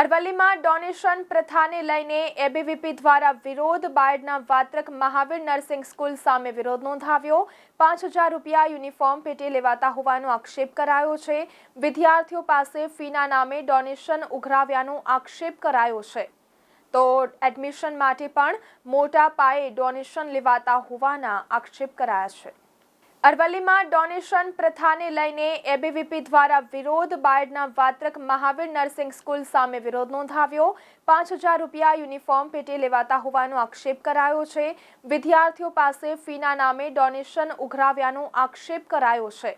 અરવલ્લીમાં donation પ્રથાને લઈને ABVP દ્વારા વિરોધ, બાયડના વાત્રક મહાવીર નર્સિંગ સ્કૂલ સામે વિરોધ નોંધાવ્યો. પાંચ હજાર રૂપિયા યુનિફોર્મ પેટે લેવાતા હોવાનો આક્ષેપ કરાયો છે. વિદ્યાર્થીઓ પાસે ફીના નામે ડોનેશન ઉઘરાવ્યાનો આક્ષેપ કરાયો છે. તો એડમિશન માટે પણ મોટા પાયે ડોનેશન લેવાતા હોવાના આક્ષેપ કરાયા છે. અરવલ્લીમાં ડોનેશન પ્રથાને લઈને એબીવીપી દ્વારા વિરોધ બાયડના વાત્રક મહાવીર નર્સિંગ સ્કૂલ સામે વિરોધ નોંધાવ્યો. પાંચ હજાર રૂપિયા યુનિફોર્મ પેટે લેવાતા હોવાનો આક્ષેપ કરાયો છે. વિદ્યાર્થીઓ પાસે ફીના નામે ડોનેશન ઉઘરાવ્યાનો આક્ષેપ કરાયો છે.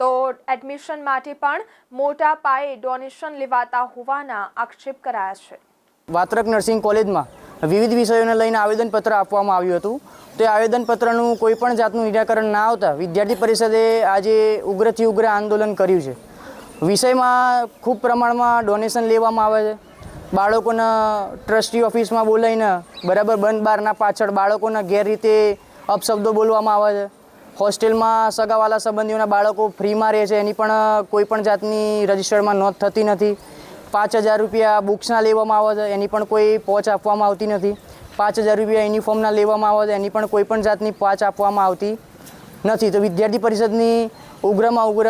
તો એડમિશન માટે પણ મોટા પાયે ડોનેશન લેવાતા હોવાના આક્ષેપ કરાયા છે. વાત્રક નર્સિંગ કોલેજમાં વિવિધ વિષયોને લઈને આવેદનપત્ર આપવામાં આવ્યું હતું. તે આવેદનપત્રનું કોઈ પણ જાતનું નિરાકરણ ના આવતા વિદ્યાર્થી પરિષદે આજે ઉગ્રથી ઉગ્ર આંદોલન કર્યું છે. વિષયમાં ખૂબ પ્રમાણમાં ડોનેશન લેવામાં આવે છે. બાળકોના ટ્રસ્ટી ઓફિસમાં બોલાવીને બરાબર બંધ બારના પાછળ બાળકોના ગેરરીતે અપશબ્દો બોલવામાં આવે છે. હોસ્ટેલમાં સગાવાલા સંબંધીઓના બાળકો ફ્રીમાં રહે છે, એની પણ કોઈ પણ જાતની રજિસ્ટરમાં નોંધ થતી નથી. પાંચ હજાર રૂપિયા બુક્સના લેવામાં આવે છે, એની પણ કોઈ પહોંચ આપવામાં આવતી નથી. પાંચ હજાર રૂપિયા યુનિફોર્મના લેવામાં આવે છે, એની પણ કોઈ પણ જાતની પાંચ આપવામાં આવતી નથી. તો વિદ્યાર્થી પરિષદની ઉગ્રમાં ઉગ્ર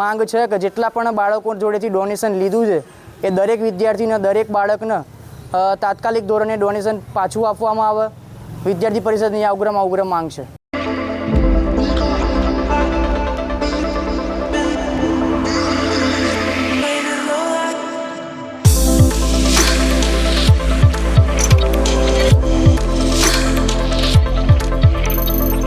માંગ છે કે જેટલા પણ બાળકો જોડેથી ડોનેશન લીધું છે, એ દરેક વિદ્યાર્થીને, દરેક બાળકને તાત્કાલિક ધોરણે ડોનેશન પાછું આપવામાં આવે. વિદ્યાર્થી પરિષદની આ ઉગ્રમાં ઉગ્ર માંગ છે.